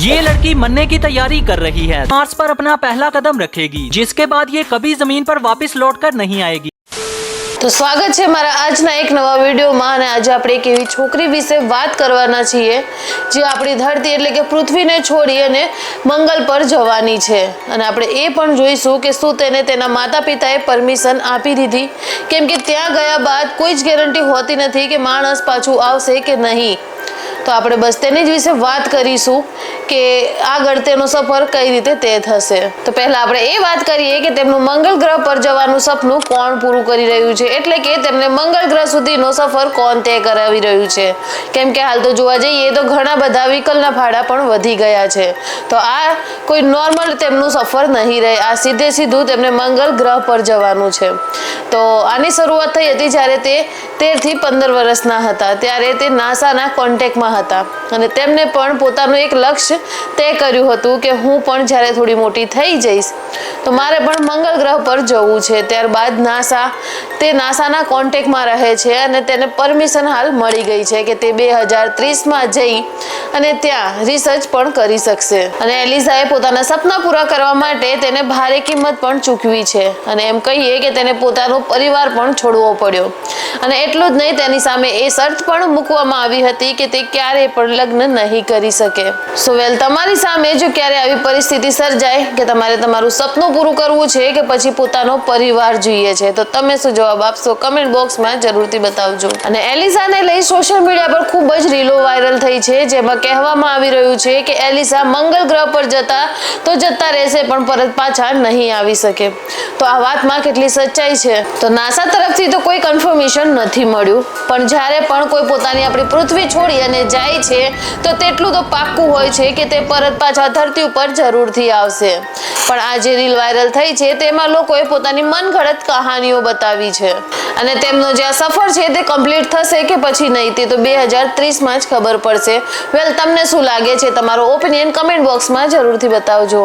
ये लड़की मरने की तैयारी कर रही है मार्स पर अपना पहला कदम रखेगी जिसके बाद ये कभी जमीन पर वापस लौटकर नहीं आएगी તો સ્વાગત છે મારા આજના એક નવા વિડીયોમાં અને આજે આપણે એક એવી છોકરી વિશે વાત કરવાના છીએ જે આપણી ધરતી એટલે કે પૃથ્વીને છોડી અને મંગળ પર જવાની છે અને આપણે એ પણ જોઈશું કે શું તેને તેના માતા પિતાએ પરમિશન આપી દીધી કેમ કે ત્યાં ગયા બાદ કોઈ જ ગેરંટી હોતી નથી કે માણસ પાછું આવશે કે નહીં તો આપણે બસ તેની જ વિશે વાત કરીશું કે આગળ તેનો સફર કઈ રીતે તે થશે. તો પહેલા આપણે એ વાત કરીએ કે તેમનું મંગળ ગ્રહ પર જવાનું સપનું કોણ પૂરું કરી રહ્યું છે? એટલે કે તેમને મંગળ ગ્રહ સુધીનો સફર કોણ તે કરાવી રહ્યું છે? કેમ કે હાલ તો જોવા જઈએ તો ઘણા બધા વ્હીકલના ભાડા પણ વધી ગયા છે. તો આ કોઈ નોર્મલ તેમનું સફર નહીં રહે. આ સીધે સીધું તેમને મંગળ ગ્રહ પર જવાનું છે. તો આની શરૂઆત થઈ હતી જ્યારે તે તેરથી પંદર વર્ષના હતા. ત્યારે તે નાસાના કોન્ટેક્ટમાં હતા. અને તેમને પણ પોતાનું એક લક્ષ્ય તય કર્યું હતું કે હું પણ જ્યારે થોડી મોટી થઈ જઈશ, તો મારે પણ મંગળ ગ્રહ પર જવું છે. ત્યારબાદ નાસા, તે નાસાના કોન્ટેક્ટમાં રહે છે અને તેને પરમિશન હાલ મળી ગઈ છે કે તે બે હજાર ત્રીસમાં જઈ અને ત્યાં રિસર્ચ પણ કરી શકશે. અને એલિઝાએ પોતાના સપના પૂરા કરવા માટે તેને ભારે કિંમત પણ ચૂકવી છે. અને એમ કહીએ કે તેને પોતાનો પરિવાર પણ છોડવો પડ્યો. અને એટલું જ નહીં, તેની સામે એ શરત પણ મૂકવામાં આવી હતી કે તે ક્યારેય પણ લગ્ન નહીં કરી શકે. સો વેલ તમારી સામે જો ક્યારે આવી પરિસ્થિતિ સર્જાય કે તમારે તમારું સપનું પૂરું કરવું છે કે પછી પોતાનો પરિવાર જોઈએ છે, તો તમે શું જવાબ આપશો? કમેન્ટ બોક્સમાં જરૂરથી બતાવજો. અને એલિઝાને લઈ સોશિયલ મીડિયા પર ખૂબ જ રીલો વાયરલ થઈ છે, જેમાં કહેવામાં આવી રહ્યું છે કે એલિસા મંગળ ગ્રહ પર જતા તો જતા રહેશે, પણ પરત પાછા નહીં આવી શકે. તો આ વાતમાં કેટલી સચ્ચાઈ છે? તો નાસા તરફથી તો કોઈ કન્ફર્મેશન નથી મળ્યું. પણ જ્યારે પણ કોઈ પોતાની આપણી પૃથ્વી છોડી અને જાય છે, તો તેટલું તો પાક્કું હોય છે કે તે પરત પાછા ધરતી ઉપર જરૂરથી આવશે. પણ આ જે રીલ વાયરલ થઈ છે, તેમાં લોકોએ પોતાની મનગઢત કહાનીઓ બતાવી છે. અને તેમનો જે આ સફર છે, તે કમ્પ્લીટ થશે કે પછી નહીં તે તો બે હજાર ત્રીસમાં જ ખબર પડશે. વેલ તમને શું લાગે છે? તમારો ઓપિનિયન કમેન્ટ બોક્સમાં જરૂરથી બતાવજો.